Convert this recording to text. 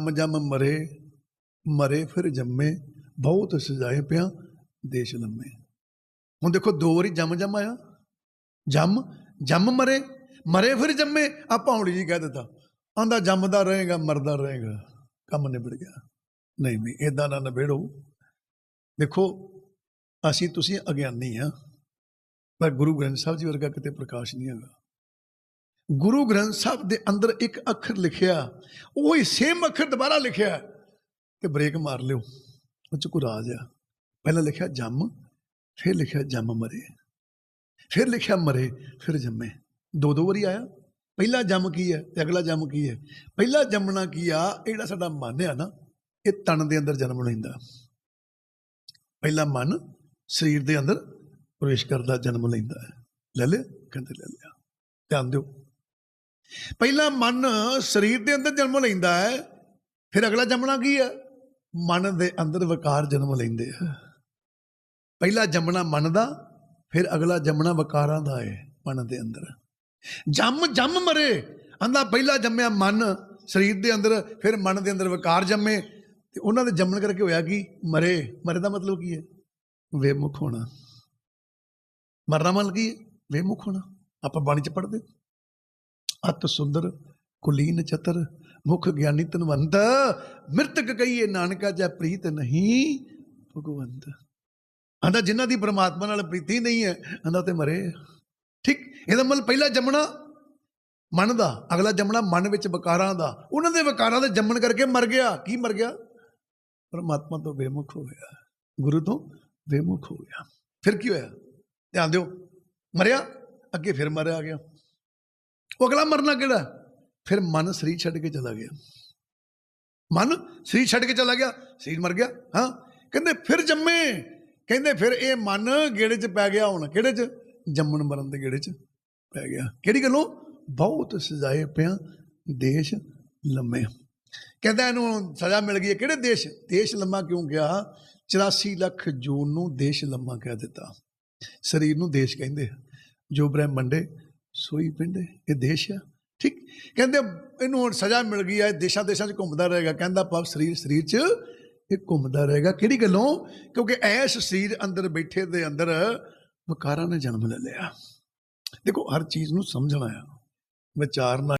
ਜਮ ਜਮ ਮਰੇ ਮਰੇ ਫਿਰ ਜੰਮੇ, ਬਹੁਤ ਸਜਾਏ ਪਿਆ, ਦੇਸ਼ ਲੰਮੇ। ਹੁਣ ਦੇਖੋ, ਦੋ ਵਾਰੀ ਜਮ ਜਮ ਆਇਆ। ਜਮ ਜਮ ਮਰੇ ਮਰੇ ਫਿਰ ਜੰਮੇ ਆ ਪੌੜੀ ਜੀ ਕਹਿ ਦਿੱਤਾ। ਆਂਦਾ ਜੰਮਦਾ ਰਹੇਗਾ, ਮਰਦਾ ਰਹੇਗਾ, ਕੰਮ ਨਿਬੜ ਗਿਆ। ਨਹੀਂ ਨਹੀਂ ਇਦਾਂ ਨਾ ਨਿਬੇੜੋ। ਦੇਖੋ, ਅਸੀਂ, ਤੁਸੀਂ ਅਗਿਆਨੀ ਆ, ਪਰ ਗੁਰੂ ਗ੍ਰੰਥ ਸਾਹਿਬ ਜੀ ਵਰਗਾ ਕਿਤੇ ਪ੍ਰਕਾਸ਼ ਨਹੀਂ ਹੈਗਾ। ਗੁਰੂ ਗ੍ਰੰਥ ਸਾਹਿਬ ਦੇ ਅੰਦਰ ਇੱਕ ਅੱਖਰ ਲਿਖਿਆ, ਉਹ ਹੀ ਸੇਮ ਅੱਖਰ ਦੁਬਾਰਾ ਲਿਖਿਆ ਤੇ ਬ੍ਰੇਕ ਮਾਰ ਲਿਓ, ਉਹ ਚ ਕੋਈ ਰਾਜ ਆ। ਪਹਿਲਾਂ ਲਿਖਿਆ ਜੰਮ, ਫਿਰ ਲਿਖਿਆ ਜੰਮ ਮਰੇ, ਫਿਰ ਲਿਖਿਆ ਮਰੇ, ਫਿਰ ਜੰਮੇ। ਦੋ ਦੋ ਵਾਰੀ ਆਇਆ, ਪਹਿਲਾ ਜੰਮ ਕੀ ਹੈ ਤੇ ਅਗਲਾ ਜੰਮ ਕੀ ਹੈ? ਪਹਿਲਾ ਜੰਮਣਾ ਕੀ ਆ? ਇਹ ਜਿਹੜਾ ਸਾਡਾ ਮਨ ਆ ਨਾ, ਇਹ ਤਣ ਦੇ ਅੰਦਰ ਜਨਮ ਲੈਂਦਾ। ਪਹਿਲਾ ਮਨ ਸਰੀਰ ਦੇ ਅੰਦਰ ਪ੍ਰਵੇਸ਼ ਕਰਦਾ, ਜਨਮ ਲੈਂਦਾ ਹੈ। ਲੈ ਲਿਆ ਕਹਿੰਦੇ ਲੈ ਲਿਆ। ਧਿਆਨ ਦਿਓ। ਪਹਿਲਾ ਮਨ ਸਰੀਰ ਦੇ ਅੰਦਰ ਜਨਮ ਲੈਂਦਾ ਹੈ, ਫਿਰ ਅਗਲਾ ਜੰਮਣਾ ਕੀ ਹੈ? ਮਨ ਦੇ ਅੰਦਰ ਵਿਕਾਰ ਜਨਮ ਲੈਂਦੇ ਆ। ਪਹਿਲਾ ਜੰਮਣਾ ਮਨ ਦਾ, ਫਿਰ ਅਗਲਾ ਜੰਮਣਾ ਵਿਕਾਰਾਂ ਦਾ ਹੈ ਮਨ ਦੇ ਅੰਦਰ। ਜੰਮ ਜੰਮ ਮਰੇ, ਆਂਦਾ ਪਹਿਲਾ ਜੰਮਿਆ ਮਨ ਸਰੀਰ ਦੇ ਅੰਦਰ, ਫਿਰ ਮਨ ਦੇ ਅੰਦਰ ਵਿਕਾਰ ਜੰਮੇ, ਤੇ ਉਹਨਾਂ ਦੇ ਜੰਮਣ ਕਰਕੇ ਹੋਇਆ ਕੀ? ਮਰੇ। ਮਰੇ ਦਾ ਮਤਲਬ ਕੀ ਹੈ? ਵੇਮੁਖ ਹੋਣਾ। ਮਰਨਾ ਮਤਲਬ ਕੀ ਹੈ? ਵੇਮੁਖ ਹੋਣਾ। ਆਪਾਂ ਬਾਣੀ ਚ ਪੜ੍ਹਦੇ ਅਤ ਸੁੰਦਰ, ਕੁਲੀਨ ਚਤਰ, ਮੁਖ ਗਿਆਨੀ ਤਨਵੰਤ ਮਿਰਤਕ ਕਹੀਏ ਨਾਨਕਾ ਜੈ ਪ੍ਰੀਤ ਨਹੀਂ, ਭਗਵੰਤ। ਆਂਦਾ ਜਿਨ੍ਹਾਂ ਦੀ ਪ੍ਰਮਾਤਮਾ ਨਾਲ ਪ੍ਰੀਤੀ ਨਹੀਂ ਹੈ, ਆਂਦਾ ਤੇ ਮਰੇ ਠੀਕ, ਇਹਦਾ ਮਤਲਬ ਪਹਿਲਾ ਜੰਮਣਾ ਮਨ ਦਾ, ਅਗਲਾ ਜੰਮਣਾ ਮਨ ਵਿੱਚ ਵਿਕਾਰਾਂ ਦਾ। ਉਹਨਾਂ ਦੇ ਵਿਕਾਰਾਂ ਦੇ ਜੰਮਣ ਕਰਕੇ ਮਰ ਗਿਆ। ਕੀ ਮਰ ਗਿਆ? ਪਰਮਾਤਮਾ ਤੋਂ ਬੇਮੁਖ ਹੋ ਗਿਆ। ਗੁਰੂ ਤੋਂ ਬੇਮੁਖ ਹੋ ਗਿਆ। ਫਿਰ ਕੀ ਹੋਇਆ? ਧਿਆਨ ਦਿਓ। ਮਰਿਆ? ਅੱਗੇ ਫਿਰ ਮਰਿਆ ਗਿਆ। ਉਹ ਅਗਲਾ ਮਰਨਾ ਕਿਹੜਾ? ਫਿਰ ਮਨ ਸਰੀਰ ਛੱਡ ਕੇ ਚਲਾ ਗਿਆ। ਮਨ ਸਰੀਰ ਛੱਡ ਕੇ ਚਲਾ ਗਿਆ, ਸਰੀਰ ਮਰ ਗਿਆ, ਹਾਂ। ਕਹਿੰਦੇ ਫਿਰ ਜੰਮੇ। ਕਹਿੰਦੇ ਫਿਰ ਇਹ ਮਨ ਗੇੜੇ 'ਚ ਪੈ ਗਿਆ ਹੁਣ, ਕਿਹੜੇ 'ਚ? ਜੰਮਣ ਮਰਨ ਦੇ ਗੇੜੇ 'ਚ ਪੈ ਗਿਆ। ਕਿਹੜੀ ਗੱਲੋਂ? ਬਹੁਤ ਸਜ਼ਾਏ ਪਿਆ ਦੇਸ਼ ਲੰਮੇ। ਕਹਿੰਦਾ ਇਹਨੂੰ ਸਜ਼ਾ ਮਿਲ ਗਈ ਹੈ। ਕਿਹੜੇ ਦੇਸ਼? ਦੇਸ਼ ਲੰਮਾ ਕਿਉਂ ਗਿਆ? 84 ਲੱਖ ਜੂਨ ਨੂੰ ਦੇਸ਼ ਲੰਮਾ ਕਹਿ ਦਿੱਤਾ। ਸਰੀਰ ਨੂੰ ਦੇਸ਼ ਕਹਿੰਦੇ ਜੋ ਬ੍ਰਹਿਮੰਡੇ ਸੋਈ ਪਿੰਡ ਇਹ ਦੇਸ਼ ਆ ਠੀਕ? ਕਹਿੰਦੇ ਇਹਨੂੰ ਹੁਣ ਸਜ਼ਾ ਮਿਲ ਗਈ ਹੈ ਦੇਸ਼ਾਂ ਦੇਸ਼ਾਂ 'ਚ ਘੁੰਮਦਾ ਰਹੇਗਾ। ਕਹਿੰਦਾ ਪਵ ਸਰੀਰ ਸਰੀਰ 'ਚ ਇਹ ਘੁੰਮਦਾ ਰਹੇਗਾ। ਕਿਹੜੀ ਗੱਲੋਂ? ਕਿਉਂਕਿ ਐਸ ਸਰੀਰ ਅੰਦਰ ਬੈਠੇ ਦੇ ਅੰਦਰ ਵਿਕਾਰਾਂ ਨੇ ਜਨਮ ਲੈ ਲਿਆ। ਦੇਖੋ, ਹਰ ਚੀਜ਼ ਨੂੰ ਸਮਝਣਾ ਆ। ਵਿਚਾਰਨਾ